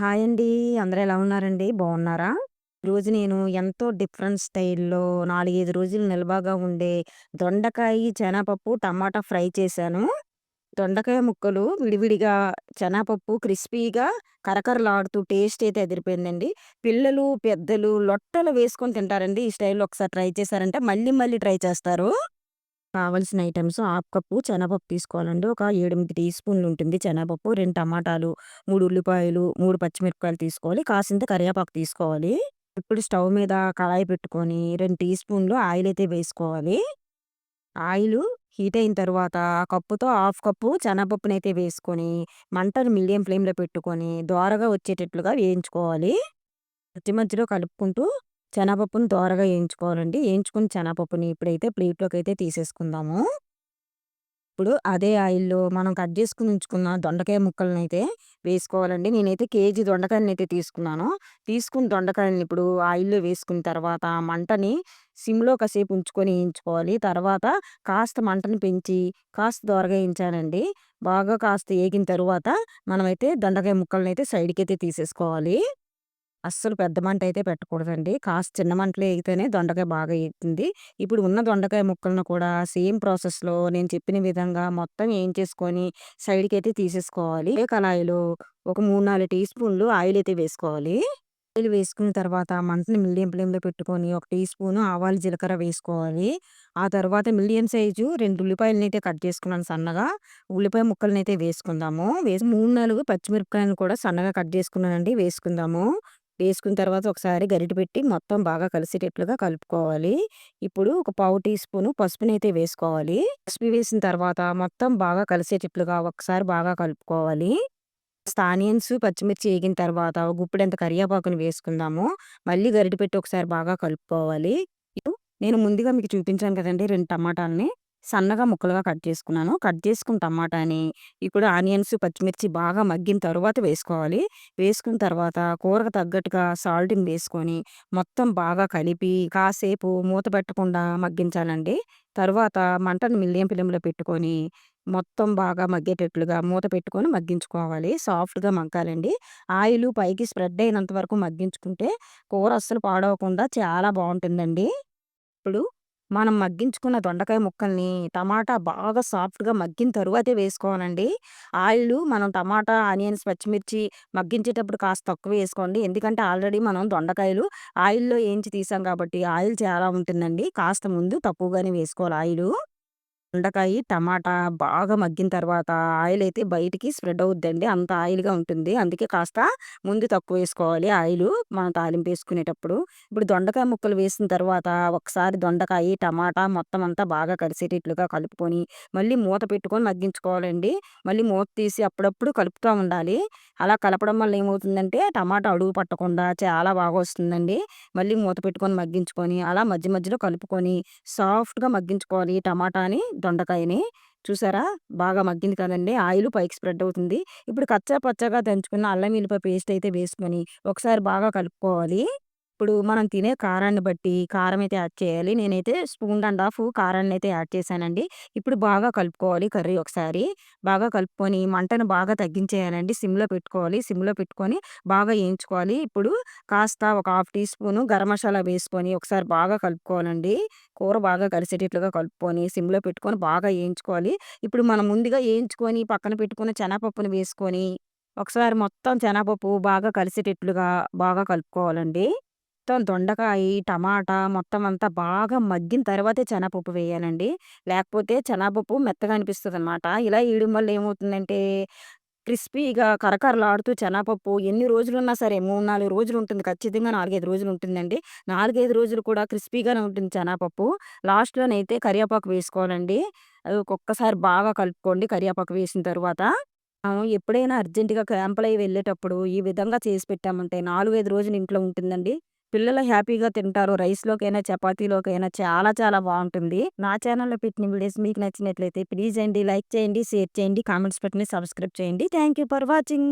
Hi అండి. అందరూ ఎలా ఉన్నారండి? బాగున్నారా? ఈరోజు నేను ఎంతో డిఫరెంట్ స్టైల్‌లో 4, 5 రోజులు నిల్వగా ఉండే దొండకాయ, శనగపప్పు, టమాటా ఫ్రై చేశాను. దొండకాయ ముక్కలు విడివిడిగా, శనగపప్పు క్రిస్పీగా కరకరలాడుతూ టేస్ట్ అయితే ఎదిరిపోయిందండి పిల్లలు, పెద్దలు లొట్టలు వేసుకొని తింటారండి. ఈ స్టైల్‌లో ఒకసారి ట్రై చేశారంటే మళ్ళీ మళ్ళీ ట్రై చేస్తారు. కావాల్సిన ఐటమ్స్ హాఫ్ కప్పు శనగపప్పు తీసుకోవాలండి. ఒక 7, 8 టీ స్పూన్లు ఉంటుంది శనగపప్పు. రెండు టమాటాలు, మూడు ఉల్లిపాయలు, మూడు పచ్చిమిరపకాయలు తీసుకోవాలి. కాసింత కరివేపాకు తీసుకోవాలి. ఇప్పుడు స్టవ్ మీద కళాయి పెట్టుకొని రెండు టీ స్పూన్లు ఆయిల్ అయితే వేసుకోవాలి. ఆయిల్ హీట్ అయిన తర్వాత కప్పుతో హాఫ్ కప్పు శనగపప్పునైతే వేసుకొని మంటను మీడియం ఫ్లేమ్‌లో పెట్టుకొని దోరగా వచ్చేటట్లుగా వేయించుకోవాలి. మధ్య మధ్యలో కలుపుకుంటూ శనగపప్పుని దోరగా వేయించుకోవాలండి. వేయించుకుని శనగపప్పుని ఇప్పుడైతే ప్లేట్లోకి అయితే తీసేసుకుందాము. ఇప్పుడు అదే ఆయిల్‌లో మనం కట్ చేసుకుని ఉంచుకున్న దొండకాయ ముక్కలనైతే వేసుకోవాలండి. నేనైతే కేజీ దొండకాయలనైతే తీసుకున్నాను. తీసుకున్న దొండకాయలను ఇప్పుడు ఆయిల్‌లో వేసుకున్న తర్వాత మంటని సిమ్‌లో కాసేపు ఉంచుకొని వేయించుకోవాలి. తర్వాత కాస్త మంటను పెంచి కాస్త దోరగా వేయించానండి బాగా కాస్త వేగిన తరువాత మనమైతే దొండకాయ ముక్కలని అయితే సైడ్కి అయితే తీసేసుకోవాలి. అస్సలు పెద్ద మంట అయితే పెట్టకూడదండి. కాస్త చిన్న మంటలో ఏగితేనే దొండకాయ బాగా ఏగుతుంది. ఇప్పుడు ఉన్న దొండకాయ ముక్కలను కూడా సేమ్ ప్రాసెస్‌లో నేను చెప్పిన విధంగా మొత్తం ఏం చేసుకొని సైడ్కి అయితే తీసేసుకోవాలి. ఏ కళాయిలో ఒక 3, 4 టీ స్పూన్లు ఆయిల్ అయితే వేసుకోవాలి. ఆయిల్ వేసుకున్న తర్వాత మంటని మీడియం ఫ్లేమ్‌లో పెట్టుకొని ఒక టీ స్పూను ఆవాలు, జీలకర్ర వేసుకోవాలి. ఆ తర్వాత మీడియం సైజు రెండు ఉల్లిపాయలని అయితే కట్ చేసుకున్నాను సన్నగా. ఉల్లిపాయ ముక్కలనైతే వేసుకుందాము. వేసి 3, 4 పచ్చిమిరపకాయలను కూడా సన్నగా కట్ చేసుకున్నానండి వేసుకుందాము. వేసుకున్న తర్వాత ఒకసారి గరిటె పెట్టి మొత్తం బాగా కలిసేటట్లుగా కలుపుకోవాలి. ఇప్పుడు ఒక పావు టీ స్పూను పసుపునైతే వేసుకోవాలి. పసుపు వేసిన తర్వాత మొత్తం బాగా కలిసేటట్లుగా ఒకసారి బాగా కలుపుకోవాలి. స్థానియన్స్ ఆనియన్స్, పచ్చిమిర్చి వేగిన తర్వాత ఒక గుప్పెడంత కరివేపాకుని వేసుకుందాము. మళ్ళీ గరిటె పెట్టి ఒకసారి బాగా కలుపుకోవాలి. నేను ముందుగా మీకు చూపించాను కదండి రెండు టమాటాలని సన్నగా ముక్కలుగా కట్ చేసుకున్నాను. కట్ చేసుకున్న టమాటాని ఇప్పుడు ఆనియన్స్, పచ్చిమిర్చి బాగా మగ్గిన తర్వాత వేసుకోవాలి. వేసుకున్న తర్వాత కూరకు తగ్గట్టుగా సాల్ట్‌ని వేసుకొని మొత్తం బాగా కలిపి కాసేపు మూత పెట్టకుండా మగ్గించాలండి. తర్వాత మంటను మిల్లియం పిల్లంలో పెట్టుకొని మొత్తం బాగా మగ్గేటట్లుగా మూత పెట్టుకొని మగ్గించుకోవాలి. సాఫ్ట్‌గా మగ్గాలండి. ఆయిలు పైకి స్ప్రెడ్ అయినంత వరకు మగ్గించుకుంటే కూర అస్సలు పాడవకుండా చాలా బాగుంటుందండి ఇప్పుడు మనం మగ్గించుకున్న దొండకాయ ముక్కల్ని టమాటా బాగా సాఫ్ట్‌గా మగ్గిన తరువాతే వేసుకోవాలండి. ఆయిలు మనం టమాటా, ఆనియన్స్, పచ్చిమిర్చి మగ్గించేటప్పుడు కాస్త తక్కువ వేసుకోండి. ఎందుకంటే ఆల్రెడీ మనం దొండకాయలు ఆయిల్‌లో వేయించి తీసాం కాబట్టి ఆయిల్ చాలా ఉంటుందండి. కాస్త ముందు తక్కువగానే వేసుకోవాలి ఆయిలు. దొండకాయ, టమాటా బాగా మగ్గిన తర్వాత ఆయిల్ అయితే బయటికి స్ప్రెడ్ అవుద్దండి. అంత ఆయిల్‌గా ఉంటుంది. అందుకే కాస్త ముందు తక్కువ వేసుకోవాలి ఆయిలు మనం తాలింపు వేసుకునేటప్పుడు. ఇప్పుడు దొండకాయ ముక్కలు వేసిన తర్వాత ఒకసారి దొండకాయ, టమాటా మొత్తం అంతా బాగా కలిసేటట్లుగా కలుపుకొని మళ్ళీ మూత పెట్టుకొని మగ్గించుకోవాలండి. మళ్ళీ మూత తీసి అప్పుడప్పుడు కలుపుతా ఉండాలి. అలా కలపడం వల్ల ఏమవుతుందంటే టమాటా అడుగు పట్టకుండా చాలా బాగా వస్తుందండి. మళ్ళీ మూత పెట్టుకొని మగ్గించుకొని అలా మధ్య మధ్యలో కలుపుకొని సాఫ్ట్‌గా మగ్గించుకోవాలి టమాటాని, దొండకాయని. చూసారా? బాగా మగ్గింది కదండి ఆయిల్ పైకి స్ప్రెడ్ అవుతుంది. ఇప్పుడు కచ్చా పచ్చగా దంచుకున్న అల్లం, వెల్లిపాయ పేస్ట్ అయితే వేసుకొని ఒకసారి బాగా కలుపుకోవాలి. ఇప్పుడు మనం తినే కారాన్ని బట్టి కారం అయితే యాడ్ చేయాలి. నేనైతే స్పూన్ అండ్ హాఫ్ కారాన్ని అయితే యాడ్ చేశానండి. ఇప్పుడు బాగా కలుపుకోవాలి కర్రీ ఒకసారి. బాగా కలుపుకొని మంటను బాగా తగ్గించేయాలండి. సిమ్‌లో పెట్టుకోవాలి. సిమ్‌లో పెట్టుకొని బాగా వేయించుకోవాలి. ఇప్పుడు కాస్త ఒక half teaspoon garam masala వేసుకొని ఒకసారి బాగా కలుపుకోవాలండి. కూర బాగా కలిసేటట్లుగా కలుపుకొని సిమ్‌లో పెట్టుకొని బాగా వేయించుకోవాలి. ఇప్పుడు మనం ముందుగా వేయించుకొని పక్కన పెట్టుకున్న శనగపప్పును వేసుకొని ఒకసారి మొత్తం శనగపప్పు బాగా కలిసేటట్లుగా బాగా కలుపుకోవాలండి. మొత్తం దొండకాయ, టమాటా మొత్తం అంతా బాగా మగ్గిన తర్వాతే శనగపప్పు వేయాలండి. లేకపోతే శనగపప్పు మెత్తగా అనిపిస్తదనమాట. ఇలా వేయడం వల్ల ఏమవుతుందంటే క్రిస్పీగా కరకరలాడుతూ శనగపప్పు ఎన్ని రోజులున్నా సరే 3, 4 రోజులు ఉంటుంది. ఖచ్చితంగా 4, 5 రోజులు ఉంటుందండి. 4, 5 రోజులు కూడా క్రిస్పీగానే ఉంటుంది శనగపప్పు. లాస్ట్‌లోనైతే కరివేపాకు వేసుకోవాలండి. అది ఒక్కొక్కసారి బాగా కలుపుకోండి కరివేపాకు వేసిన తరువాత. మనం ఎప్పుడైనా అర్జెంట్‌గా క్యాంపులయి వెళ్ళేటప్పుడు ఈ విధంగా చేసి పెట్టామంటే 4, 5 రోజులు ఇంట్లో ఉంటుందండి. పిల్లలు హ్యాపీగా తింటారు. రైస్‌లోకైనా, చపాతీలోకైనా చాలా చాలా బాగుంటుంది నా ఛానల్లో పెట్టిన వీడియోస్ మీకు నచ్చినట్లయితే ప్లీజ్ అండి లైక్ చేయండి, షేర్ చేయండి, కామెంట్స్ పెట్టండి, సబ్స్క్రైబ్ చేయండి. Thank you for watching.